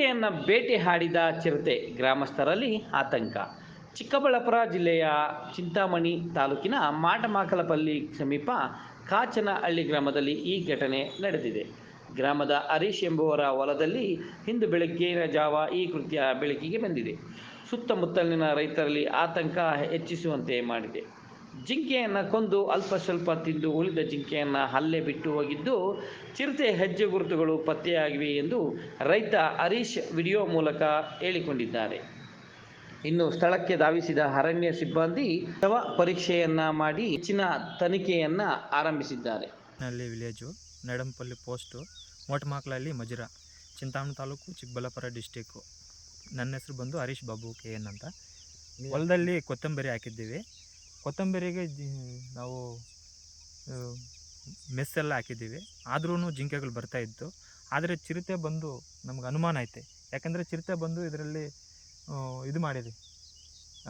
ಜಿಂಕೆಯನ್ನು ಬೇಟೆ ಹಾಡಿದ ಚಿರತೆ ಗ್ರಾಮಸ್ಥರಲ್ಲಿ ಆತಂಕ. ಚಿಕ್ಕಬಳ್ಳಾಪುರ ಜಿಲ್ಲೆಯ ಚಿಂತಾಮಣಿ ತಾಲೂಕಿನ ಮಾಟಮಾಕಲಪಲ್ಲಿ ಸಮೀಪ ಕಾಚನಹಳ್ಳಿ ಗ್ರಾಮದಲ್ಲಿ ಈ ಘಟನೆ ನಡೆದಿದೆ. ಗ್ರಾಮದ ಹರೀಶ್ ಎಂಬುವರ ಹೊಲದಲ್ಲಿ ಇಂದು ಬೆಳಗ್ಗಿನ ಜಾವ ಈ ಕೃತ್ಯ ಬೆಳಕಿಗೆ ಬಂದಿದೆ. ಸುತ್ತಮುತ್ತಲಿನ ರೈತರಲ್ಲಿ ಆತಂಕ ಹೆಚ್ಚಿಸುವಂತೆ ಮಾಡಿದೆ. ಜಿಂಕೆಯನ್ನು ಕೊಂದು ಅಲ್ಪ ಸ್ವಲ್ಪ ತಿಂದು ಉಳಿದ ಜಿಂಕೆಯನ್ನು ಹಲ್ಲೆ ಬಿಟ್ಟು ಹೋಗಿದ್ದು ಚಿರತೆ ಹೆಜ್ಜೆ ಗುರುತುಗಳು ಪತ್ತೆಯಾಗಿವೆ ಎಂದು ರೈತ ಹರೀಶ್ ವಿಡಿಯೋ ಮೂಲಕ ಹೇಳಿಕೊಂಡಿದ್ದಾರೆ. ಇನ್ನು ಸ್ಥಳಕ್ಕೆ ಧಾವಿಸಿದ ಅರಣ್ಯ ಸಿಬ್ಬಂದಿ ಶವ ಪರೀಕ್ಷೆಯನ್ನ ಮಾಡಿ ಹೆಚ್ಚಿನ ತನಿಖೆಯನ್ನ ಆರಂಭಿಸಿದ್ದಾರೆ. ನಲ್ಲಿ ವಿಲೇಜು, ನಡಂಪಲ್ಲಿ ಪೋಸ್ಟು ಮೋಟಮಾಕ್ಲಲ್ಲಿ ಮಜುರ, ಚಿಂತಾಮಣಿ ತಾಲೂಕು, ಚಿಕ್ಕಬಳ್ಳಾಪುರ ಡಿಸ್ಟಿಕ್ಕು. ನನ್ನ ಹೆಸರು ಬಂದು ಹರೀಶ್ ಬಾಬು ಕೆ ಎನ್ ಅಂತ. ಹೊಲದಲ್ಲಿ ಕೊತ್ತಂಬರಿ ಹಾಕಿದ್ದೀವಿ. ಕೊತ್ತಂಬರಿಗೆ ಜಿ- ನಾವು ಮೆಸ್ ಮೆಸ್ಸೆಲ್ಲ ಹಾಕಿದ್ದೀವಿ. ಆದ್ರೂ ಜಿಂಕೆಗಳು ಬರ್ತಾ ಇತ್ತು. ಆದರೆ ಚಿರತೆ ಬಂದು ನಮ್ಗೆ ಅನುಮಾನ ಐತೆ. ಯಾಕಂದರೆ ಚಿರತೆ ಬಂದು ಇದರಲ್ಲಿ ಇದು ಮಾಡಿದೆ.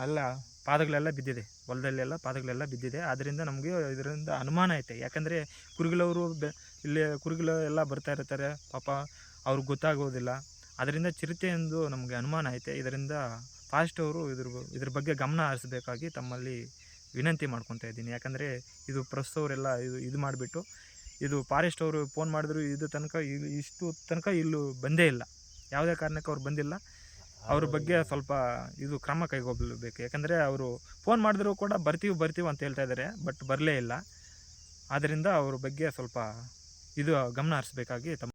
ಅಲ್ಲ, ಪಾದಗಳೆಲ್ಲ ಬಿದ್ದಿದೆ. ಹೊಲದಲ್ಲೆಲ್ಲ ಪಾದಗಳೆಲ್ಲ ಬಿದ್ದಿದೆ. ಆದ್ದರಿಂದ ನಮಗೆ ಇದರಿಂದ ಅನುಮಾನ ಐತೆ. ಯಾಕಂದರೆ ಕುರುಗಳವರು ಬೆ, ಇಲ್ಲಿ ಕುರುಗಿಲ ಎಲ್ಲ ಬರ್ತಾ ಇರ್ತಾರೆ. ಪಾಪ ಅವ್ರಿಗೆ ಗೊತ್ತಾಗೋದಿಲ್ಲ. ಅದರಿಂದ ಚಿರತೆ ಎಂದು ನಮಗೆ ಅನುಮಾನ ಐತೆ. ಇದರಿಂದ ಫಾಸ್ಟ್ ಅವರು ಇದ್ರ ಇದ್ರ ಬಗ್ಗೆ ಗಮನ ಹರಿಸ್ಬೇಕಾಗಿ ತಮ್ಮಲ್ಲಿ ವಿನಂತಿ ಮಾಡ್ಕೊತಾ ಇದ್ದೀನಿ. ಯಾಕಂದರೆ ಇದು ಪ್ರಸ್ತವರೆಲ್ಲ ಇದು ಇದು ಮಾಡಿಬಿಟ್ಟು ಇದು ಫಾರೆಸ್ಟ್ ಅವರು ಫೋನ್ ಮಾಡಿದ್ರು ಇದು ತನಕ ಇಷ್ಟು ತನಕ ಇಲ್ಲೂ ಬಂದೇ ಇಲ್ಲ. ಯಾವುದೇ ಕಾರಣಕ್ಕೆ ಅವ್ರು ಬಂದಿಲ್ಲ. ಅವ್ರ ಬಗ್ಗೆ ಸ್ವಲ್ಪ ಇದು ಕ್ರಮ ಕೈಗೊಳ್ಳಬೇಕು. ಯಾಕಂದರೆ ಅವರು ಫೋನ್ ಮಾಡಿದ್ರು ಕೂಡ ಬರ್ತೀವಿ ಬರ್ತೀವಿ ಅಂತ ಹೇಳ್ತಾ ಇದ್ದಾರೆ ಬಟ್ ಬರಲೇ ಇಲ್ಲ. ಆದ್ದರಿಂದ ಅವ್ರ ಬಗ್ಗೆ ಸ್ವಲ್ಪ ಇದು ಗಮನ ಹರಿಸ್ಬೇಕಾಗಿ ತಮ್ಮ